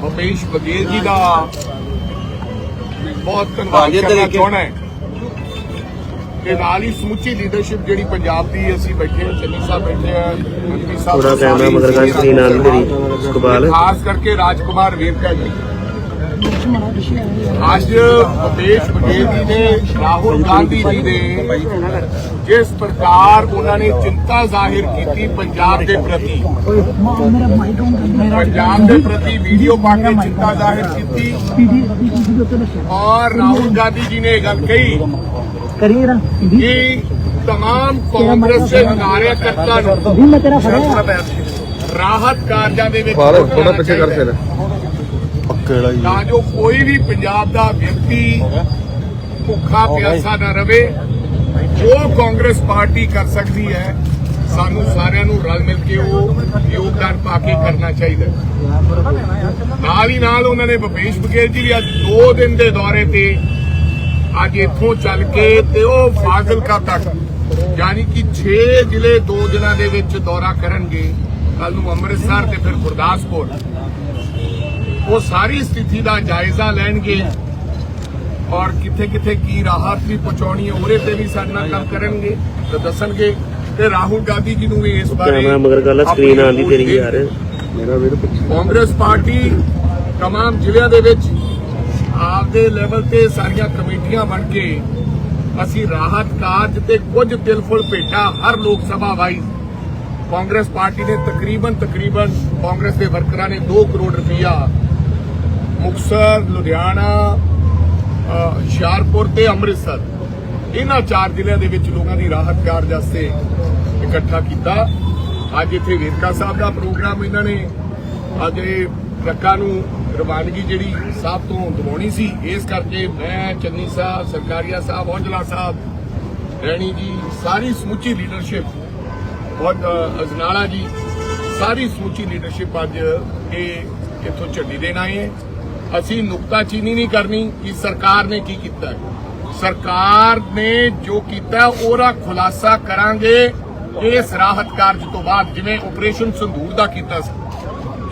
ਭੁਪੇਸ਼ ਬਘੇਲ ਜੀ ਦਾ ਬਹੁਤ ਧੰਨਵਾਦ ਕਰਨਾ ਚਾਹਣਾ ਹੈ। ਤੇ ਨਾਲ ਹੀ ਸਮੁੱਚੀ ਲੀਡਰਸ਼ਿਪ ਜਿਹੜੀ ਪੰਜਾਬ ਦੀ ਅਸੀਂ ਬੈਠੇ ਚੰਨੀ ਸਾਹਿਬ ਬੈਠੇ ਆ ਮੰਤਰੀ ਸਾਹਿਬ ਥੋੜਾ ਕੈਮਰਾ ਮਗਰ ਸਕਰੀਨ ਨਾਲ ਮੇਰੀ ਇਕਬਾਲ ਖਾਸ ਕਰਕੇ ਰਾਜਕੁਮਾਰ ਵੇਰਕਾ ਜੀ। ਅੱਜ ਭੁਪੇਸ਼ ਬਘੇਲ ਜੀ ਨੇ ਰਾਹੁਲ ਗਾਂਧੀ ਜੀ ਨੇ ਜਿਸ ਪ੍ਰਕਾਰ ਉਹਨਾਂ ਨੇ ਚਿੰਤਾ ਜ਼ਾਹਿਰ ਕੀਤੀ ਪੰਜਾਬ ਦੇ ਪ੍ਰਤੀ। ਪੰਜਾਬ ਦੇ ਪ੍ਰਤੀ ਵੀਡੀਓ ਪਾ ਕੇ ਚਿੰਤਾ ਜ਼ਾਹਿਰ ਕੀਤੀ। ਔਰ ਰਾਹੁਲ ਗਾਂਧੀ ਜੀ ਨੇ ਇਹ ਗੱਲ ਕਹੀ ਕਿ ਤਮਾਮ ਕਾਂਗਰਸ ਦੇ ਕਾਰਿਆਕਰਤਾ ਨੂੰ ਰਾਹਤ ਕਾਰਜਾਂ ਦੇ ਵਿੱਚ ਥੋੜਾ ਪਿੱਛੇ ਕਰ ਫਿਰ ਤਾਂ ਜੋ ਕੋਈ ਵੀ ਪੰਜਾਬ ਦਾ ਵਿਅਕਤੀ ਭੁੱਖਾ ਪਿਆਸਾ ਨਾ ਰਵੇ ਉਹ ਕਾਂਗਰਸ ਪਾਰਟੀ ਕਰ ਸਕਦੀ ਹੈ ਸਾਨੂੰ ਸਾਰਿਆਂ ਨੂੰ ਰਲ ਮਿਲ ਕੇ ਉਹ ਯੋਗਦਾਨ ਪਾ ਕੇ ਕਰਨਾ ਚਾਹੀਦਾ। ਨਾਲ ਹੀ ਨਾਲ ਉਹਨਾਂ ਨੇ ਭੁਪੇਸ਼ ਬਘੇਲ ਜੀ ਵੀ ਅੱਜ 2 ਦਿਨ ਦੇ ਦੌਰੇ ਤੇ ਅੱਜ ਇੱਥੋਂ ਚੱਲ ਕੇ ਤੇ ਉਹ ਫਾਜ਼ਿਲਕਾ ਤੱਕ ਯਾਨੀ ਕਿ 6 ਜ਼ਿਲ੍ਹੇ 2 ਦਿਨਾਂ ਦੇ ਵਿੱਚ ਦੌਰਾ ਕਰਨਗੇ। ਕੱਲ ਨੂੰ ਅੰਮ੍ਰਿਤਸਰ ਤੇ ਫਿਰ ਗੁਰਦਾਸਪੁਰ। ਉਹ ਸਾਰੀ ਸਥਿਤੀ ਦਾ ਜਾਇਜ਼ਾ ਲੈਣਗੇ ਔਰ ਕਿੱਥੇ ਕਿੱਥੇ ਕੀ ਰਾਹਤ ਵੀ ਪਹੁੰਚਾਉਣੀ ਹੈ ਉਹਦੇ ਤੇ ਵੀ ਸਾਡੇ ਨਾਲ ਕੰਮ ਕਰਨਗੇ ਤੇ ਦੱਸਣਗੇ ਤੇ ਰਾਹੁਲ ਗਾਂਧੀ ਜੀ ਨੂੰ ਵੀ ਇਸ ਬਾਰੇ ਕੈਮਰਾ ਮਗਰ ਗੱਲ ਸਕਰੀਨ ਆਂਦੀ ਤੇਰੀ ਯਾਰ ਮੇਰਾ ਵੀਰ ਪਿੱਛੇ ਕਾਂਗਰਸ ਪਾਰਟੀ तमाम ਜ਼ਿਲ੍ਹਿਆਂ ਦੇ ਵਿੱਚ ਆਪਦੇ ਲੈਵਲ ਤੇ ਸਾਰੀਆਂ ਕਮੇਟੀਆਂ ਬਣ ਕੇ ਅਸੀਂ ਰਾਹਤ ਕਾਰਜ ਤੇ ਕੁਝ ਦਿਲਫੁਲ ਭੇਟਾ ਹਰ ਲੋਕ ਸਭਾ ਵਾਈਜ਼ ਕਾਂਗਰਸ ਪਾਰਟੀ ਨੇ ਤਕਰੀਬਨ ਤਕਰੀਬਨ ਕਾਂਗਰਸ ਦੇ ਵਰਕਰਾਂ ਨੇ 2 ਕਰੋੜ ਰੁਪਇਆ ਮੁਕਤਸਰ, ਲੁਧਿਆਣਾ ਹੁਸ਼ਿਆਰਪੁਰ ਤੇ ਅੰਮ੍ਰਿਤਸਰ। ਇਹਨਾਂ ਚਾਰ ਜ਼ਿਲ੍ਹਿਆਂ ਦੇ ਵਿੱਚ ਲੋਕਾਂ ਦੀ ਰਾਹਤ ਕਾਰਜ ਵਾਸਤੇ ਇਕੱਠਾ ਕੀਤਾ। ਅੱਜ ਇੱਥੇ ਵੇਰਕਾ ਸਾਹਿਬ ਦਾ ਪ੍ਰੋਗਰਾਮ ਇਹਨਾਂ ਨੇ। ਅੱਜ ਇਹ ਟਰੱਕਾਂ ਨੂੰ ਰਵਾਨਗੀ ਜਿਹੜੀ ਸਾਹਿਬ ਤੋਂ ਦਵਾਉਣੀ ਸੀ, ਇਸ ਕਰਕੇ ਮੈਂ, ਚੰਨੀ ਸਾਹਿਬ, ਸਰਕਾਰੀਆ ਸਾਹਿਬ, ਔਜਲਾ ਸਾਹਿਬ, ਰੈਣੀ ਜੀ, ਸਾਰੀ ਸਮੁੱਚੀ ਲੀਡਰਸ਼ਿਪ ਬਹੁਤ ਅਜਨਾਲਾ ਜੀ, ਸਾਰੀ ਸਮੁੱਚੀ ਲੀਡਰਸ਼ਿਪ ਅੱਜ ਇਹ ਇੱਥੋਂ ਝੰਡੀ ਦੇਣ ਆਏ ਹੈ। ਅਸੀਂ ਨੁਕਤਾਚੀਨੀ ਨਹੀਂ ਕਰਨੀ ਕਿ ਸਰਕਾਰ ਨੇ ਕੀ ਕੀਤਾ? ਸਰਕਾਰ ਨੇ ਜੋ ਕੀਤਾ ਉਹਦਾ ਖੁਲਾਸਾ ਕਰਾਂਗੇ ਇਸ ਰਾਹਤ ਕਾਰਜ ਤੋਂ ਬਾਅਦ ਜਿਵੇਂ ਆਪਰੇਸ਼ਨ ਸੰਦੂਰ ਦਾ ਕੀਤਾ ਸੀ।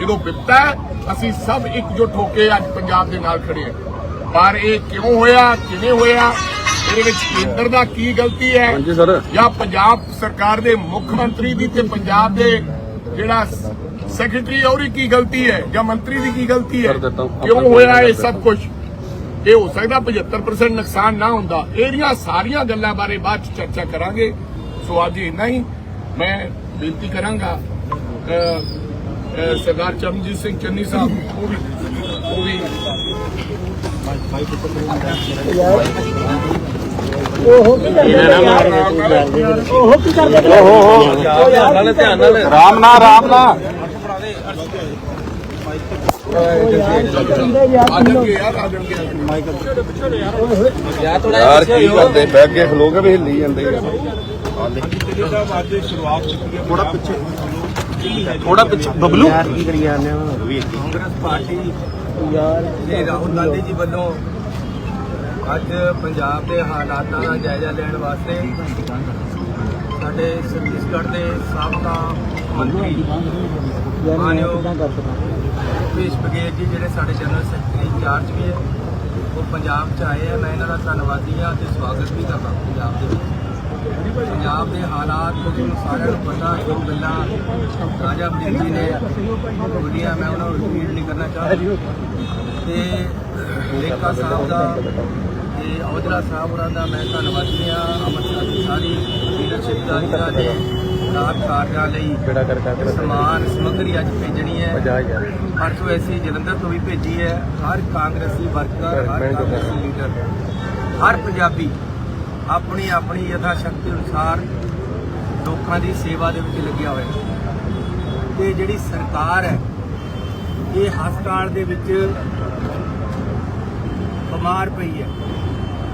ਜਦੋਂ ਵਿਪਤਾ ਹੈ, ਅਸੀਂ ਸਭ ਇਕਜੁੱਟ ਹੋ ਕੇ ਅੱਜ ਪੰਜਾਬ ਦੇ ਨਾਲ ਖੜੇ ਹਾਂ। ਪਰ ਇਹ ਕਿਉਂ ਹੋਇਆ ਕਿਵੇਂ ਹੋਇਆ? ਇਹਦੇ ਵਿੱਚ ਕੇਂਦਰ ਦਾ ਕੀ ਗਲਤੀ ਹੈ? ਹਾਂਜੀ ਸਰ। ਜਾਂ ਪੰਜਾਬ ਸਰਕਾਰ ਦੇ ਮੁੱਖ ਮੰਤਰੀ ਦੀ ਤੇ ਪੰਜਾਬ ਦੇ ਜਿਹੜਾ ਸੈਕਟਰੀ ਹੈ ਉਹਦੀ ਕੀ ਗਲਤੀ ਹੈ ਜਾਂ ਮੰਤਰੀ ਦੀ ਕੀ ਗਲਤੀ ਹੈ। ਕਿਉਂ ਹੋਇਆ ਇਹ ਸਭ ਕੁਝ ਇਹ ਹੋ ਸਕਦਾ 75% ਨੁਕਸਾਨ ਨਾ ਹੁੰਦਾ। ਇਹਦੀਆਂ ਸਾਰੀਆਂ ਗੱਲਾਂ ਬਾਰੇ ਬਾਅਦ ਚ ਚਰਚਾ ਕਰਾਂਗੇ। ਸੋ ਅੱਜ ਇੰਨਾ ਹੀ। ਮੈਂ ਬੇਨਤੀ ਕਰਾਂਗਾ ਸਰਦਾਰ ਚਰਨਜੀਤ ਸਿੰਘ ਚੰਨੀ ਸਾਹਿਬ ਉਹ ਵੀ ਉਹ ਵੀ ਉਹ ਕੀ ਕਰਦੇ ਉਹ ਕੀ ਕਰਦੇ ਨਾਲੇ ਧਿਆਨ ਨਾਲ ਰਾਮ ਨਾ ਰਾਮ ਨਾ ਆ ਜਾਣਗੇ ਯਾਰ ਕੀ ਕਰਦੇ? ਬੈਠ ਕੇ ਖਲੋ ਕੇ ਵੀ ਹਿੱਲੀ ਜਾਂਦੇ ਆ ਥੋੜਾ ਪਿੱਛੇ। ਬਬਲੂ? ਯਾਰ ਕੀ ਕਰੀ ਜਾਂਦੇ ਹੋ? ਕਾਂਗਰਸ ਪਾਰਟੀ। ਯਾਰ ਦੇ ਰਾਹੁਲ ਗਾਂਧੀ ਜੀ ਵੱਲੋਂ ਅੱਜ ਪੰਜਾਬ ਦੇ ਹਾਲਾਤਾਂ ਦਾ ਜਾਇਜ਼ਾ ਲੈਣ ਵਾਸਤੇ ਸਾਡੇ ਛੱਤੀਸਗੜ੍ਹ ਦੇ ਸਾਬਕਾ ਮੰਤਰੀ ਮਾਨਯੋਗ ਕਿੱਦਾਂ ਕਰ ਜੀ, ਜਿਹੜੇ ਸਾਡੇ ਜਨਰਲ ਸੈਕਟਰੀ ਇੰਚਾਰਜ ਵੀ ਹੈ, ਉਹ ਪੰਜਾਬ 'ਚ ਆਏ ਆ। ਮੈਂ ਇਹਨਾਂ ਦਾ ਧੰਨਵਾਦੀ ਹਾਂ ਤੇ ਸਵਾਗਤ ਵੀ ਕਰਦਾ ਪੰਜਾਬ ਦੇ ਵਿੱਚ। ਪੰਜਾਬ ਦੇ ਹਾਲਾਤ ਤੁਹਾਨੂੰ ਸਾਰਿਆਂ ਨੂੰ ਪਤਾ ਜੋ ਗੱਲਾਂ ਰਾਜਾ ਵੜਿੰਗ ਜੀ ਨੇ ਬੋਲੀਆਂ, ਮੈਂ ਉਹਨਾਂ ਨੂੰ ਰਿਪੀਟ ਨਹੀਂ ਕਰਨਾ ਚਾਹੁੰਦਾ। ਤੇ ਰੇਖਾ ਸਾਹਿਬ ਦਾ ਤੇ ਔਜਲਾ ਸਾਹਿਬ ਉਹਨਾਂ ਦਾ ਮੈਂ ਧੰਨਵਾਦੀ ਹਾਂ। ਅੰਮ੍ਰਿਤਸਰ ਦੀ ਸਾਰੀ ਲੀਡਰਸ਼ਿਪ ਦਾ ਜਿਨ੍ਹਾਂ ਨੇ ਰਾਤ ਕਾਰਜਾਂ ਲਈ ਕਿਹੜਾ ਕਰ ਕਰ ਸਮਾਨ ਸਮੱਗਰੀ ਅੱਜ ਭੇਜਣੀ ਹੈ। ਜਾ ਯਾਰ ਪਰਸੋਂ ਐਸੀ ਜਲੰਧਰ ਤੋਂ ਵੀ ਭੇਜੀ ਹੈ। ਹਰ ਕਾਂਗਰਸੀ ਵਰਕਰ ਹਰ ਕਾਂਗਰਸੀ ਲੀਡਰ ਹਰ ਪੰਜਾਬੀ ਆਪਣੀ ਆਪਣੀ ਯਥਾ ਸ਼ਕਤੀ ਅਨੁਸਾਰ ਲੋਕਾਂ ਦੀ ਸੇਵਾ ਦੇ ਵਿੱਚ ਲੱਗਿਆ ਹੋਇਆ ਹੈ। ਤੇ ਜਿਹੜੀ ਸਰਕਾਰ ਹੈ ਇਹ ਹਸਪਤਾਲ ਦੇ ਵਿੱਚ ਬਿਮਾਰ ਪਈ ਹੈ।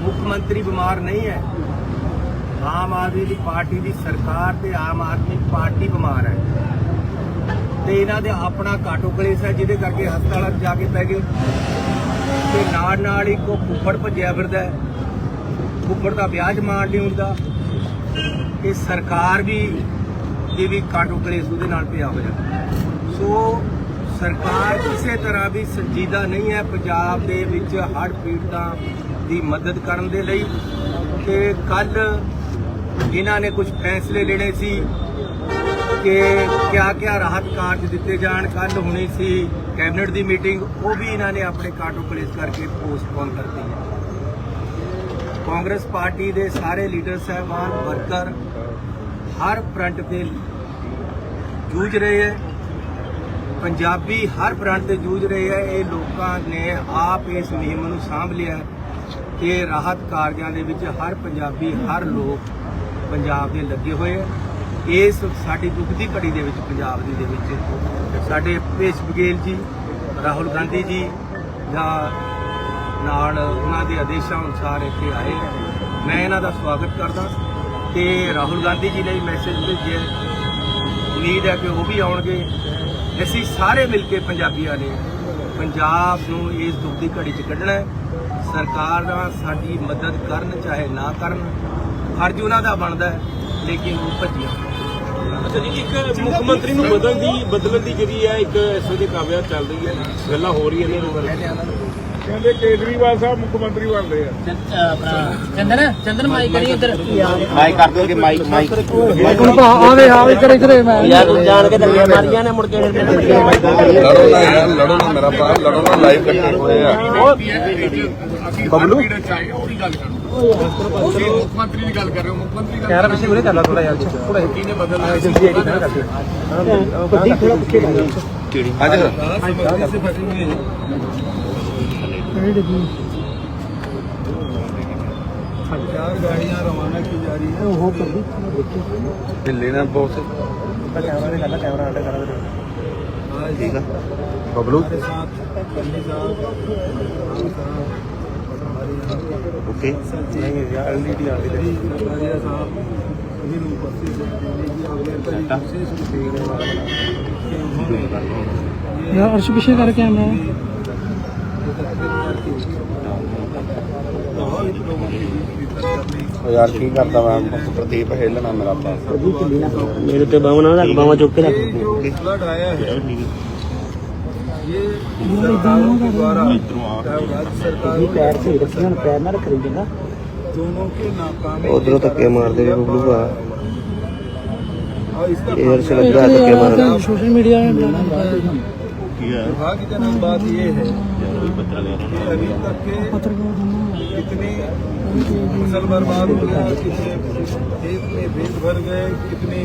ਮੁੱਖ ਮੰਤਰੀ ਬਿਮਾਰ ਨਹੀਂ ਹੈ। ਆਮ ਆਦਮੀ ਦੀ ਪਾਰਟੀ ਦੀ ਸਰਕਾਰ ਤੇ ਆਮ ਆਦਮੀ ਪਾਰਟੀ ਬਿਮਾਰ ਹੈ। ਤੇ ਇਹਨਾਂ ਦੇ ਆਪਣਾ ਕਾਟੋ ਕਲੇਸ਼ ਹੈ, ਜਿਹਦੇ ਕਰਕੇ ਹਸਪਤਾਲਾਂ 'ਚ ਜਾ ਕੇ ਪੈ ਗਏ। ਤੇ ਨਾਲ ਨਾਲ ਹੀ ਕੋ ਫੁੱਫੜ ਭੱਜਿਆ ਫਿਰਦਾ ਹੈ। ਫੁੱਫੜ ਦਾ ਵਿਆਜ ਮਾਣ ਨਹੀਂ ਹੁੰਦਾ। ਇਹ ਸਰਕਾਰ ਵੀ ਇਹ ਵੀ ਕਾਟੋ ਕਲੇਸ਼ ਉਹਦੇ ਨਾਲ ਪਿਆ ਹੋਇਆ। ਸੋ ਸਰਕਾਰ ਕਿਸੇ ਤਰ੍ਹਾਂ ਵੀ ਸੰਜੀਦਾ ਨਹੀਂ ਹੈ ਪੰਜਾਬ ਦੇ ਵਿੱਚ ਹੜ੍ਹ ਪੀੜਤਾਂ ਦੀ ਮਦਦ ਕਰਨ ਦੇ ਲਈ। ਤੇ ਕੱਲ ਇਹਨਾਂ ਨੇ ਕੁਝ ਫੈਸਲੇ ਲੈਣੇ ਸੀ ਕਿ ਕਿਆ ਕਿਆ ਰਾਹਤ ਕਾਰਜ ਦਿੱਤੇ ਜਾਣ ਕੱਲ ਹੋਣੀ ਸੀ ਕੈਬਨਿਟ ਦੀ ਮੀਟਿੰਗ, ਉਹ ਵੀ ਇਹਨਾਂ ਨੇ ਆਪਣੇ ਕਾਟੋ ਪਲੇਸ ਕਰਕੇ ਪੋਸਟਪੋਨ ਕਰਤੀ ਹੈ। ਕਾਂਗਰਸ ਪਾਰਟੀ ਦੇ ਸਾਰੇ ਲੀਡਰ ਸਾਹਿਬਾਨ, ਵਰਕਰ ਹਰ ਫਰੰਟ ਤੇ ਜੂਝ ਰਹੇ ਹੈ। ਪੰਜਾਬੀ ਹਰ ਫਰੰਟ ਤੇ ਜੂਝ ਰਹੇ ਹੈ। ਇਹ ਲੋਕਾਂ ਨੇ ਆਪ ਇਸ ਮੁਹਿੰਮ ਨੂੰ ਸਾਂਭ ਲਿਆ ਹੈ ਕਿ ਰਾਹਤ ਕਾਰਜਾਂ ਦੇ ਵਿੱਚ ਹਰ ਪੰਜਾਬੀ, ਹਰ ਲੋਕ ਪੰਜਾਬ ਦੇ ਲੱਗੇ ਹੋਏ ਹੈ ਇਸ ਸਾਡੀ ਦੁੱਖ ਦੀ ਘੜੀ ਦੇ ਵਿੱਚ, ਪੰਜਾਬ ਦੀ ਦੇ ਵਿੱਚ, ਸਾਡੇ ਭੇਸ਼ ਬਗੇਲ ਜੀ, ਰਾਹੁਲ ਗਾਂਧੀ ਜੀ ਜਾਂ ਨਾਲ ਉਹਨਾਂ ਦੇ ਆਦੇਸ਼ਾਂ ਅਨੁਸਾਰ ਇੱਥੇ ਆਏ ਮੈਂ ਇਹਨਾਂ ਦਾ ਸਵਾਗਤ ਕਰਦਾ ਤੇ ਰਾਹੁਲ ਗਾਂਧੀ ਜੀ ਨੇ ਮੈਸੇਜ ਭੇਜਿਆ ਉਮੀਦ ਹੈ ਕਿ ਉਹ ਵੀ ਆਉਣਗੇ। ਅਸੀਂ ਸਾਰੇ ਮਿਲ ਕੇ ਪੰਜਾਬੀਆਂ ਨੇ ਪੰਜਾਬ ਨੂੰ ਇਸ ਦੁੱਖ ਦੀ ਘੜੀ 'ਚ ਕੱਢਣਾ ਹੈ। ਸਰਕਾਰਾਂ ਸਾਡੀ ਮਦਦ ਕਰਨ, ਚਾਹੇ ਨਾ ਕਰਨ ਫਰਜ਼ ਉਹਨਾਂ ਦਾ ਬਣਦਾ ਹੈ ਲੇਕਿਨ ਉਹ ਭੱਜੀਆਂ। ਅੱਛਾ ਜੀ ਇੱਕ ਮੁੱਖ ਮੰਤਰੀ ਨੂੰ ਬਦਲਣ ਦੀ ਬਦਲਣ ਦੀ ਜਿਹੜੀ ਹੈ ਇੱਕ ਇਸ ਵੇਲੇ ਕਾਮਯਾਬ ਚੱਲ ਰਹੀ ਹੈ ਗੱਲਾਂ ਹੋ ਰਹੀਆਂ ਨੇ ਇਹਦੇ ਬਾਰੇ। ਕਹਿੰਦੇ ਕੇਜਰੀਵਾਲ ਸਾਹਿਬ ਮੁੱਖ ਮੰਤਰੀ ਬਣ ਰਹੇ ਆ ਚੰਦਨ ਚੰਦਨ ਮਾਈ ਕਰੀ ਇੱਧਰ। ਮਾਈਕ ਕਰ ਦੋਗੇ ਮਾਈਕ ਮਾਈਕ ਆਵੇ ਆਵੇ ਇੱਧਰ ਇੱਧਰ ਮੈਂ। ਯਾਰ ਜਾਣ ਕੇ ਦੰਗੇ ਮਾਰੀਆਂ ਨੇ ਮੁੜ ਕੇ ਲੜੋ ਨਾ ਯਾਰ ਲੜੋ ਨਾ ਮੇਰਾ ਭਰਾ ਲੜੋ ਨਾ ਲਾਈਵ ਕੱਟੇ ਹੋਏ ਆ। ਬਬਲੂ? ਚਾਹੀਏ ਉਹਦੀ ਗੱਲ ਕਰੋ। मुख्यमंत्री की गल कर रहे हो मुख्यमंत्री कॅमेरा पिछे उरे त्याला थोडा यायचं पुढे तिने बदल एजन्सी आहे ना करते प्रदीप थोडा पुढे केडी हाँ से फटी हुई है चार गाड़ियाँ रवाना की जा रही है वो प्रदीप लेना बहुत से कैमरा निकाला कैमरा अटक करा दे ठीक है बबलू साथ कल्ली साहब ओके यार अर्श पीछे कर कैमरा ਯਾਰ ਕੀ ਕਰਦਾ ਮੈਂ ਪ੍ਰਦੀਪ ਹਿੱਲਣਾ ਮੇਰਾ ਪਾਸ ਮੇਰੇ ਤੇ ਬਾਹਾਂ ਨਾ ਰੱਖ ਬਾਹਾਂ ਚੁੱਕ ਕੇ ਰੱਖ। ਥੋੜਾ ਹੈ। ये सरकारों के द्वारा चाहे वो राज्य सरकार हो ਪੈਰ ਸੇ ਰੱਖਣਾ ਪੈਰ ਨਾ ਰੱਖ ਰਹੀ ਜਗਾ दोनों के नाकामी ਉਧਰੋਂ ਧੱਕੇ ਮਾਰਦੇ ਵੇ ਬਬਲੂ ਭਾ और इसका एयर से लग रहा है धक्के मार रहा है। ਸੋਸ਼ਲ ਮੀਡੀਆ में दुर्भाग्यजनक बात यह है कि अभी तक के कितनी फसल बर्बाद हो गया कितने खेत में भेद भर गए कितने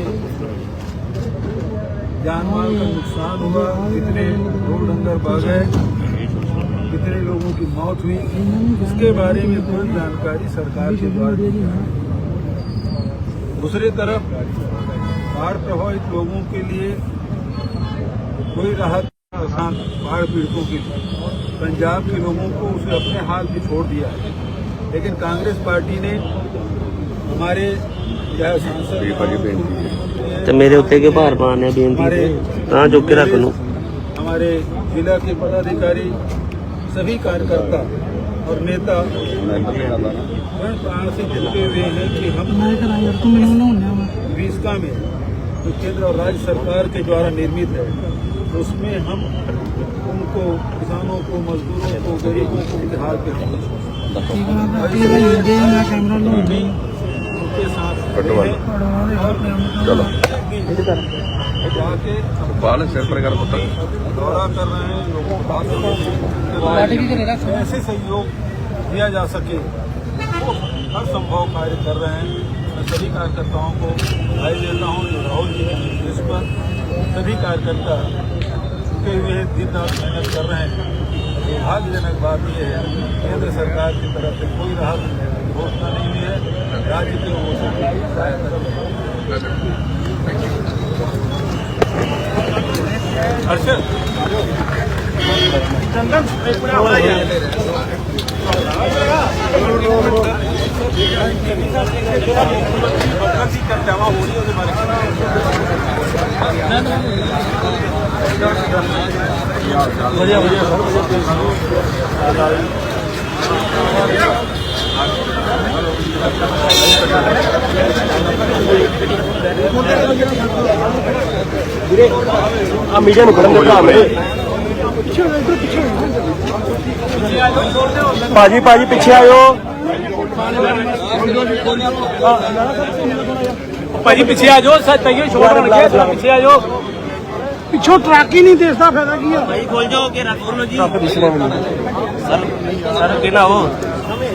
जान माल का नुकसान हुआ कितने रोड अंदर बह गए कितने लोगों की मौत हुई इसके बारे में कोई जानकारी सरकार के द्वारा दी है। दूसरी तरफ़ बाढ़ प्रभावित लोगों के लिए कोई राहत आसान बाढ़ पीड़ितों के लिए। पंजाब के लोगों को उसे अपने हाल में छोड़ दिया है। लेकिन कांग्रेस पार्टी ने हमारे चाहे सांसद ਤੇ ਮੇਰੇ ਉੱਤੇ ਕੇ ਭਾਰ ਪਾਣੇ ਬੇਨਤੀ ਤੇ ਤਾਂ ਚੁੱਕ ਕੇ ਰੱਖ ਨੂੰ हमारे जिला के पदाधिकारी सभी कार्यकर्ता और नेता प्रण प्राण से जुटे हुए हैं कि हम विस्का में जो केंद्र और राज्य सरकार के द्वारा निर्मित है उसमें हम उनको किसानों को मजदूरों को गरीबों को उनके हाल बाल सिर पर कर दौरा कर रहे हैं लोगों को ऐसे सहयोग दिया जा सके? हर संभव कार्य कर रहे हैं। मैं सभी कार्यकर्ताओं को बधाई देता हूँ राहुल जी के निर्देश पर सभी कार्यकर्ता के हुए दिन रात मेहनत कर रहे हैं। दुर्भाग्यजनक बात यह है केंद्र सरकार की तरफ़ से कोई राहत घोषणा नहीं हुई है। राज्य की हो सकती सहायता हर्षल चंदन बदलती चर्चावा हो रही है उसके बारे में बढ़िया बढ़िया ਆ ਮੀਡੀਆ ਨੂੰ ਫੜਨ ਦੇ ਭਰਾ ਮੇਰੇ ਭਾਜੀ ਭਾਜੀ ਪਿੱਛੇ ਆਇਓ ਭਾਜੀ ਪਿੱਛੇ ਆ ਜਾਓ ਸੱਚ ਤਈਓ ਛੋੜ ਹੋਣਗੇ ਥੋੜਾ ਪਿੱਛੇ ਆ ਜਾਓ ਪਿੱਛੋਂ ਟਰੱਕ ਹੀ ਨਹੀਂ ਦੇਖਦਾ ਫਾਇਦਾ ਕੀ ਆ ਭਾਈ ਖੋਲ ਜਾਓ ਘੇਰਾ ਖੋਲ ਲਓ ਜੀ ਸਰ ਸਰ ਕਿਹਨਾ ਹੋ